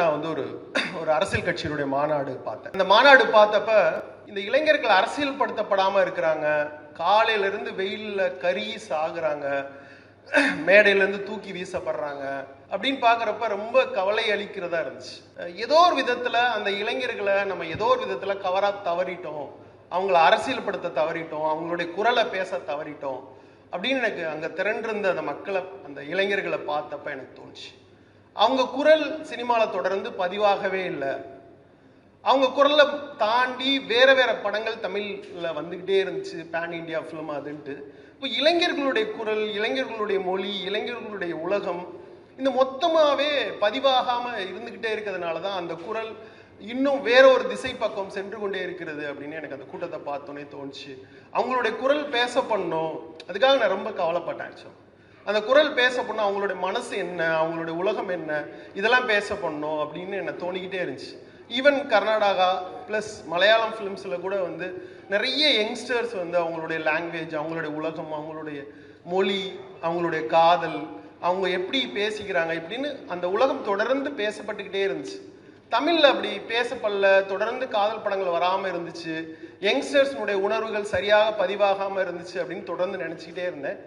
நான் வந்து ஒரு ஒரு அரசியல் கட்சியினுடைய மாநாடு பார்த்தேன். இந்த மாநாடு பார்த்தப்ப இந்த இளைஞர்கள் அரசியல் படுத்தப்படாமல் இருக்கிறாங்க. காலையிலேருந்து வெயிலில் கறி சாகுறாங்க. மேடையிலேருந்து தூக்கி வீசப்படுறாங்க. அப்படின்னு பார்க்குறப்ப ரொம்ப கவலை அளிக்கிறதா இருந்துச்சு. ஏதோ ஒரு விதத்தில் அந்த இளைஞர்களை நம்ம ஏதோ ஒரு விதத்தில் கவராக தவறிட்டோம். அவங்கள அரசியல்படுத்த தவறிட்டோம். அவங்களுடைய குரலை பேச தவறிட்டோம். அப்படின்னு எனக்கு அங்கே திரண்டிருந்த அந்த மக்களை அந்த இளைஞர்களை பார்த்தப்ப எனக்கு தோணுச்சு. அவங்க குரல் சினிமாவில் தொடர்ந்து பதிவாகவே இல்லை. அவங்க குரலை தாண்டி வேற வேற படங்கள் தமிழில் வந்துக்கிட்டே இருந்துச்சு பேன் இந்தியா ஃபிலிம் அதுன்ட்டு. இப்போ இளைஞர்களுடைய குரல் இளைஞர்களுடைய மொழி இளைஞர்களுடைய உலகம் இந்த மொத்தமாகவே பதிவாகாமல் இருந்துக்கிட்டே இருக்கிறதுனால தான் அந்த குரல் இன்னும் வேற ஒரு திசை பக்கம் சென்று கொண்டே இருக்கிறது அப்படின்னு எனக்கு அந்த கூட்டத்தை பார்த்தோன்னே தோணுச்சு. அவங்களுடைய குரல் பேச பண்ணோம். அதுக்காக நான் ரொம்ப கவலைப்பட்டேன் ஆக்சுவலாக அந்த குரல் பேச பண்ண அவங்களுடைய மனசு என்ன அவங்களுடைய உலகம் என்ன இதெல்லாம் பேச பண்ணோம் அப்படின்னு என்ன தோணிக்கிட்டே இருந்துச்சு. ஈவன் கர்நாடகா ப்ளஸ் மலையாளம் ஃபிலிம்ஸில் கூட வந்து நிறைய யங்ஸ்டர்ஸ் வந்து அவங்களுடைய லாங்குவேஜ் அவங்களுடைய உலகம் அவங்களுடைய மொழி அவங்களுடைய காதல் அவங்க எப்படி பேசிக்கிறாங்க இப்படின்னு அந்த உலகம் தொடர்ந்து பேசப்பட்டுக்கிட்டே இருந்துச்சு. தமிழில் அப்படி பேசப்படல தொடர்ந்து காதல் படங்கள் வராமல் இருந்துச்சு. யங்ஸ்டர்ஸ்னுடைய உணர்வுகள் சரியாக பதிவாகாமல் இருந்துச்சு அப்படின்னு தொடர்ந்து நினச்சிக்கிட்டே இருந்தேன்.